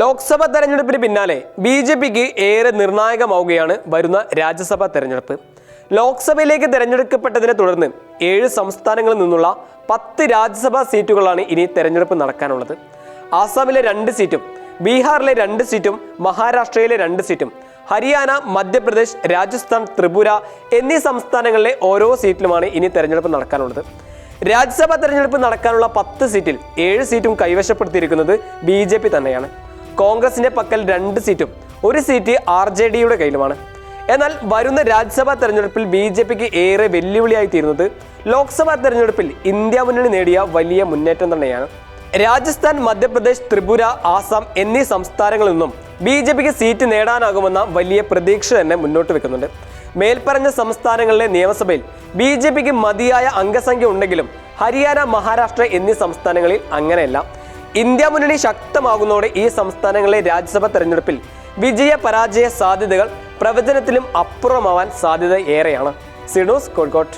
ലോക്സഭാ തെരഞ്ഞെടുപ്പിന് പിന്നാലെ B J പിക്ക് ഏറെ നിർണായകമാവുകയാണ് വരുന്ന രാജ്യസഭാ തെരഞ്ഞെടുപ്പ്. ലോക്സഭയിലേക്ക് തെരഞ്ഞെടുക്കപ്പെട്ടതിനെ തുടർന്ന് ഏഴ് സംസ്ഥാനങ്ങളിൽ നിന്നുള്ള പത്ത് രാജ്യസഭാ സീറ്റുകളാണ് ഇനി തെരഞ്ഞെടുപ്പ് നടക്കാനുള്ളത്. ആസാമിലെ രണ്ട് സീറ്റും ബീഹാറിലെ രണ്ട് സീറ്റും മഹാരാഷ്ട്രയിലെ രണ്ട് സീറ്റും ഹരിയാന മധ്യപ്രദേശ് രാജസ്ഥാൻ ത്രിപുര എന്നീ സംസ്ഥാനങ്ങളിലെ ഓരോ സീറ്റിലുമാണ് ഇനി തെരഞ്ഞെടുപ്പ് നടക്കാനുള്ളത്. രാജ്യസഭാ തെരഞ്ഞെടുപ്പ് നടക്കാനുള്ള പത്ത് സീറ്റിൽ ഏഴ് സീറ്റും കൈവശപ്പെടുത്തിയിരിക്കുന്നത് ബി തന്നെയാണ്. കോൺഗ്രസിന്റെ പക്കൽ രണ്ട് സീറ്റും ഒരു സീറ്റ് ആർ ജെ ഡിയുടെ കയ്യിലുമാണ്. എന്നാൽ വരുന്ന രാജ്യസഭാ തെരഞ്ഞെടുപ്പിൽ ബി ജെ പിക്ക് ഏറെ വെല്ലുവിളിയായി തീരുന്നത് ലോക്സഭാ തെരഞ്ഞെടുപ്പിൽ ഇന്ത്യ മുന്നണി നേടിയ വലിയ മുന്നേറ്റം തന്നെയാണ്. രാജസ്ഥാൻ മധ്യപ്രദേശ് ത്രിപുര ആസാം എന്നീ സംസ്ഥാനങ്ങളിൽ നിന്നും ബി ജെ പിക്ക് സീറ്റ് നേടാനാകുമെന്ന വലിയ പ്രതീക്ഷ തന്നെ മുന്നോട്ട് വെക്കുന്നുണ്ട്. മേൽപ്പറഞ്ഞ സംസ്ഥാനങ്ങളിലെ നിയമസഭയിൽ ബി ജെ പിക്ക് മതിയായ അംഗസംഖ്യ ഉണ്ടെങ്കിലും ഹരിയാന മഹാരാഷ്ട്ര എന്നീ സംസ്ഥാനങ്ങളിൽ അങ്ങനെയല്ല. ഇന്ത്യ മുന്നണി ശക്തമാകുന്നതോടെ ഈ സംസ്ഥാനങ്ങളിലെ രാജ്യസഭ തെരഞ്ഞെടുപ്പിൽ വിജയ പരാജയ സാധ്യതകൾ പ്രവചനത്തിലും അപ്പുറമാവാൻ സാധ്യത ഏറെയാണ്. സിഡോസ് കോഴിക്കോട്ട്